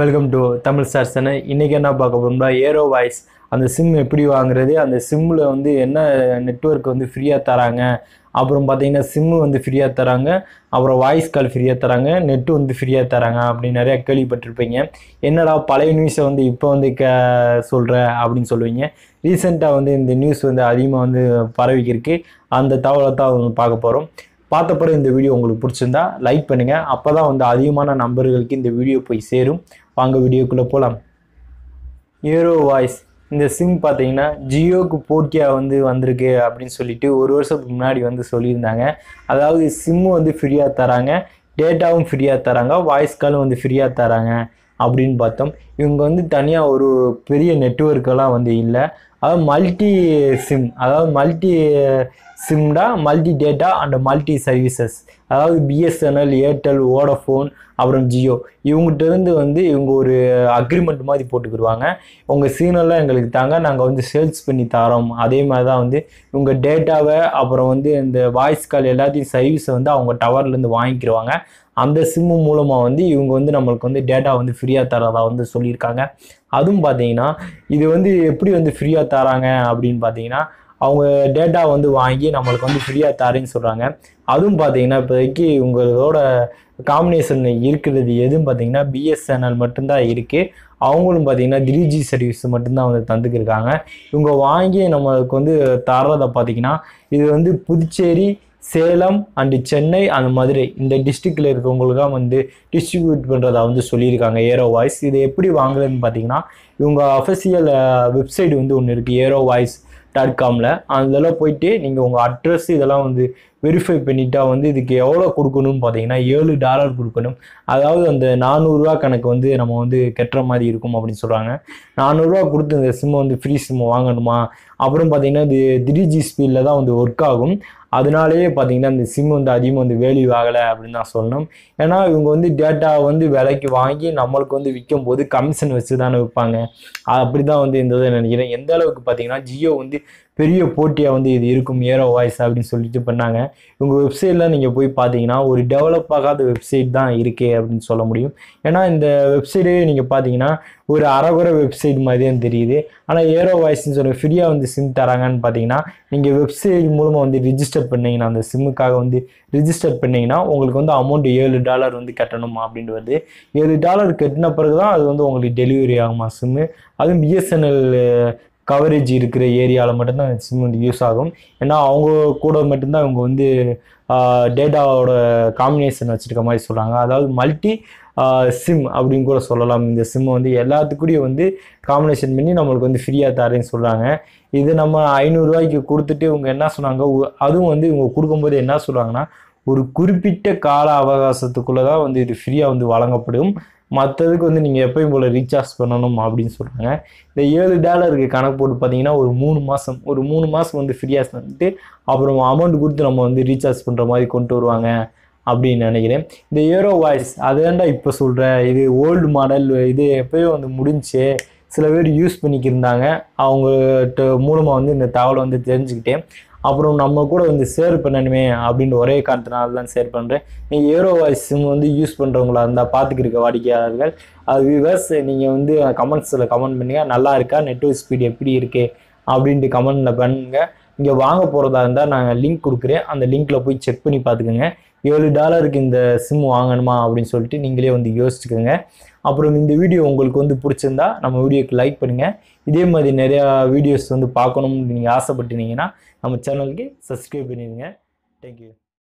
Welcome to Tamil star channel இன்றைக்கி என்ன பார்க்க போகிறோம்னா ஏரோ வாய்ஸ் அந்த சிம் எப்படி வாங்குறது? அந்த சிம்மில் வந்து என்ன நெட்ஒர்க் வந்து ஃப்ரீயாக தராங்க? அப்புறம் பார்த்தீங்கன்னா சிம்மு வந்து ஃப்ரீயாக தராங்க. அப்புறம் வாய்ஸ் கால் ஃப்ரீயாக தராங்க. நெட்டு வந்து ஃப்ரீயாக தராங்க அப்படின்னு நிறையா கேள்விப்பட்டிருப்பீங்க. என்னடா பழைய நியூஸை வந்து இப்போ வந்து கே சொல்கிற அப்படின்னு சொல்லுவீங்க. ரீசெண்டாக வந்து இந்த நியூஸ் வந்து அதிகமாக வந்து பரவிக்கிருக்கு. அந்த தகவலை தான் வந்து பார்க்க போகிறோம் பார்த்தப்பறம் இந்த வீடியோ உங்களுக்கு பிடிச்சிருந்தா லைக் பண்ணுங்கள் அப்போ தான் வந்து அதிகமான நம்பர்களுக்கு இந்த வீடியோ போய் சேரும். வாங்க வீடியோக்குள்ளே போகலாம் ஏரோ வாய்ஸ் இந்த சிம் பார்த்தீங்கன்னா ஜியோக்கு போட்டியாக வந்து வந்திருக்கு அப்படின்னு சொல்லிட்டு ஒரு வருஷத்துக்கு முன்னாடி வந்து சொல்லியிருந்தாங்க. அதாவது சிம்மு வந்து ஃப்ரீயாக தராங்க. டேட்டாவும் ஃப்ரீயாக தராங்க. வாய்ஸ் காலும் வந்து ஃப்ரீயாக தராங்க அப்படின்னு பார்த்தோம். இவங்க வந்து தனியாக ஒரு பெரிய நெட்ஒர்க்கெல்லாம் வந்து இல்லை. அதாவது மல்டி சிம் அதாவது multi சிம்டா multi data and multi services அதாவது பிஎஸ்என்எல் ஏர்டெல் வோடஃபோன் அப்புறம் ஜியோ இவங்ககிட்டருந்து வந்து இவங்க ஒரு அக்ரிமெண்ட் மாதிரி போட்டுக்கிடுவாங்க. உங்கள் சீனெல்லாம் எங்களுக்கு தாங்க நாங்கள் வந்து சேல்ஸ் பண்ணி தரோம். அதே மாதிரி தான் வந்து இவங்க டேட்டாவை அப்புறம் வந்து இந்த வாய்ஸ் கால் எல்லாத்தையும் சர்வீஸை வந்து அவங்க டவர்லேருந்து வாங்கிக்கிடுவாங்க. அந்த சிம்மு மூலமாக வந்து இவங்க வந்து நம்மளுக்கு வந்து டேட்டா வந்து ஃப்ரீயாக தரதா வந்து சொல்லியிருக்காங்க. அதுவும் பார்த்தீங்கன்னா இது வந்து எப்படி வந்து ஃப்ரீயாக தராங்க அப்படின்னு பார்த்தீங்கன்னா அவங்க டேட்டா வந்து வாங்கி நம்மளுக்கு வந்து ஃப்ரீயாக தரேன்னு சொல்கிறாங்க அதுவும் பார்த்தீங்கன்னா இப்போதைக்கு உங்களோட காம்பினேஷன் இருக்கிறது எதுவும் பார்த்தீங்கன்னா பிஎஸ்என்எல் மட்டும்தான் இருக்குது அவங்களும் பார்த்தீங்கன்னா த்ரீ ஜி சர்வீஸ் மட்டும்தான் வந்து தந்துக்கிருக்காங்க. இவங்க வாங்கி நம்மளுக்கு வந்து தர்றதை பார்த்தீங்கன்னா இது வந்து புதுச்சேரி சேலம் அண்டு சென்னை அந்த மதுரை இந்த டிஸ்ட்ரிக்டில் இருக்கவங்களுக்காக வந்து டிஸ்ட்ரிபியூட் பண்ணுறதா வந்து சொல்லியிருக்காங்க ஏரோ வாய்ஸ் இதை எப்படி வாங்குறதுன்னு பார்த்தீங்கன்னா இவங்க அஃபிஷியல் வெப்சைட் வந்து ஒன்று இருக்குது ஏரோ வாய்ஸ் டாட் காமில் அதில் போயிட்டு நீங்கள் உங்கள் அட்ரஸ் இதெல்லாம் வந்து வெரிஃபை பண்ணிட்டா வந்து இதுக்கு எவ்வளோ கொடுக்கணும்னு பார்த்தீங்கன்னா ஏழு டாலர் கொடுக்கணும். அதாவது அந்த நானூறுரூவா கணக்கு வந்து நம்ம வந்து கட்டுற மாதிரி இருக்கும் அப்படின்னு சொல்கிறாங்க நானூறுரூவா கொடுத்து இந்த சிம்மை வந்து ஃப்ரீ சிம் வாங்கணுமா? அப்புறம் பார்த்தீங்கன்னா இது த்ரீ ஜி ஸ்பீடில் தான் வந்து ஒர்க் ஆகும். அதனாலேயே பார்த்தீங்கன்னா இந்த சிம் வந்து அதிகமாக வந்து வேல்யூ ஆகலை அப்படின்னு தான் சொல்லணும். ஏன்னா இவங்க வந்து டேட்டா வந்து விலைக்கு வாங்கி நம்மளுக்கு வந்து விற்கும் போது கமிஷன் வச்சு தானே விற்பாங்க. அப்படி தான் வந்து இந்த இதை நினைக்கிறேன். எந்த அளவுக்கு பார்த்தீங்கன்னா ஜியோ வந்து பெரிய போட்டியாக வந்து இது இருக்கும் ஏரோ வாய்ஸ் அப்படின்னு சொல்லிட்டு பண்ணாங்க. இவங்க வெப்சைட்டில் நீங்கள் போய் பார்த்தீங்கன்னா ஒரு டெவலப் ஆகாத வெப்சைட் தான் இருக்கே அப்படின்னு சொல்ல முடியும். ஏன்னா இந்த வெப்சைட்டே நீங்கள் பார்த்தீங்கன்னா ஒரு அறகுறை வெப்சைட் மாதிரி தான் தெரியுது. ஆனால் ஏரோ வாய்ஸ்னு சொல்ல ஃப்ரீயாக வந்து சிம் தராங்கன்னு பார்த்தீங்கன்னா நீங்கள் வெப்சைட் மூலமாக வந்து ரிஜிஸ்டர் பண்ணிங்கன்னா அந்த சிம்முக்காக வந்து ரிஜிஸ்டர் பண்ணிங்கன்னா உங்களுக்கு வந்து அமௌண்ட் ஏழு டாலர் வந்து கட்டணும் அப்படின்ட்டு வருது. ஏழு டாலர் கட்டின பிறகு தான் அது வந்து உங்களுக்கு டெலிவரி ஆகுமா சிம்மு அதுவும் பிஎஸ்என்எல் கவரேஜ் இருக்கிற ஏரியாவில் மட்டும்தான் அந்த சிம் வந்து யூஸ் ஆகும். ஏன்னா அவங்க கூட மட்டும்தான் இவங்க வந்து டேட்டாவோட காம்பினேஷன் வச்சுருக்க மாதிரி சொல்கிறாங்க அதாவது மல்டி சிம் அப்படின்னு கூட சொல்லலாம். இந்த சிம்மை வந்து எல்லாத்துக்குடியும் வந்து காம்பினேஷன் பண்ணி நம்மளுக்கு வந்து ஃப்ரீயாக தரேன்னு சொல்கிறாங்க இது நம்ம ஐநூறுரூவாய்க்கு கொடுத்துட்டு இவங்க என்ன சொன்னாங்க? அதுவும் வந்து இவங்க கொடுக்கும்போது என்ன சொல்கிறாங்கன்னா ஒரு குறிப்பிட்ட கால அவகாசத்துக்குள்ளே தான் வந்து இது ஃப்ரீயாக வந்து வழங்கப்படும். மற்றதுக்கு வந்து நீங்கள் எப்பயும் போல் ரீசார்ஜ் பண்ணணும் அப்படின்னு சொல்கிறாங்க இந்த ஏழு டாலருக்கு கணக்கு போட்டு பார்த்தீங்கன்னா ஒரு மூணு மாதம் ஒரு மூணு மாதம் வந்து ஃப்ரீயாக தந்துட்டு அப்புறம் அமௌண்ட் கொடுத்து நம்ம வந்து ரீசார்ஜ் பண்ணுற மாதிரி கொண்டு வருவாங்க அப்படின்னு நினைக்கிறேன். இந்த ஏரோ வாய்ஸ் அதுதான்டா இப்போ சொல்கிறேன் இது ஓல்டு மாடல் இது எப்போயோ வந்து முடிஞ்சு சில பேர் யூஸ் பண்ணிக்கிருந்தாங்க அவங்க மூலமாக வந்து இந்த தகவலை வந்து தெரிஞ்சுக்கிட்டேன். அப்புறம் நம்ம கூட வந்து ஷேர் பண்ணணுமே அப்படின்னு ஒரே காரணத்தினால தான் ஷேர் பண்ணுறேன் நீங்கள் ஏரோ வாய்ஸ் சிம் வந்து யூஸ் பண்ணுறவங்களா இருந்தால் பார்த்துக்கிருக்க வாடிக்கையாளர்கள் அது வியூவர்ஸ் நீங்கள் வந்து கமெண்ட்ஸில் கமெண்ட் பண்ணுங்கள் நல்லா இருக்கா? நெட்ஒர்க் ஸ்பீட் எப்படி இருக்குது அப்படின்ட்டு கமெண்டில் பண்ணுங்க. இங்கே வாங்க போகிறதா இருந்தால் நான் லிங்க் கொடுக்குறேன். அந்த லிங்க்கில் போய் செக் பண்ணி பார்த்துக்கோங்க ஏழு டாலருக்கு இந்த சிம் வாங்கணுமா அப்படின்னு சொல்லிட்டு நீங்களே வந்து யோசிச்சுக்கோங்க. அப்புறம் இந்த வீடியோ உங்களுக்கு வந்து பிடிச்சிருந்தா நம்ம வீடியோக்கு லைக் பண்ணுங்கள் இதே மாதிரி நிறையா வீடியோஸ் வந்து பார்க்கணும்னு நீங்கள் ஆசைப்பட்டுனீங்கன்னா நம்ம சேனலுக்கு சப்ஸ்கிரைப் பண்ணிடுங்க. தேங்க்யூ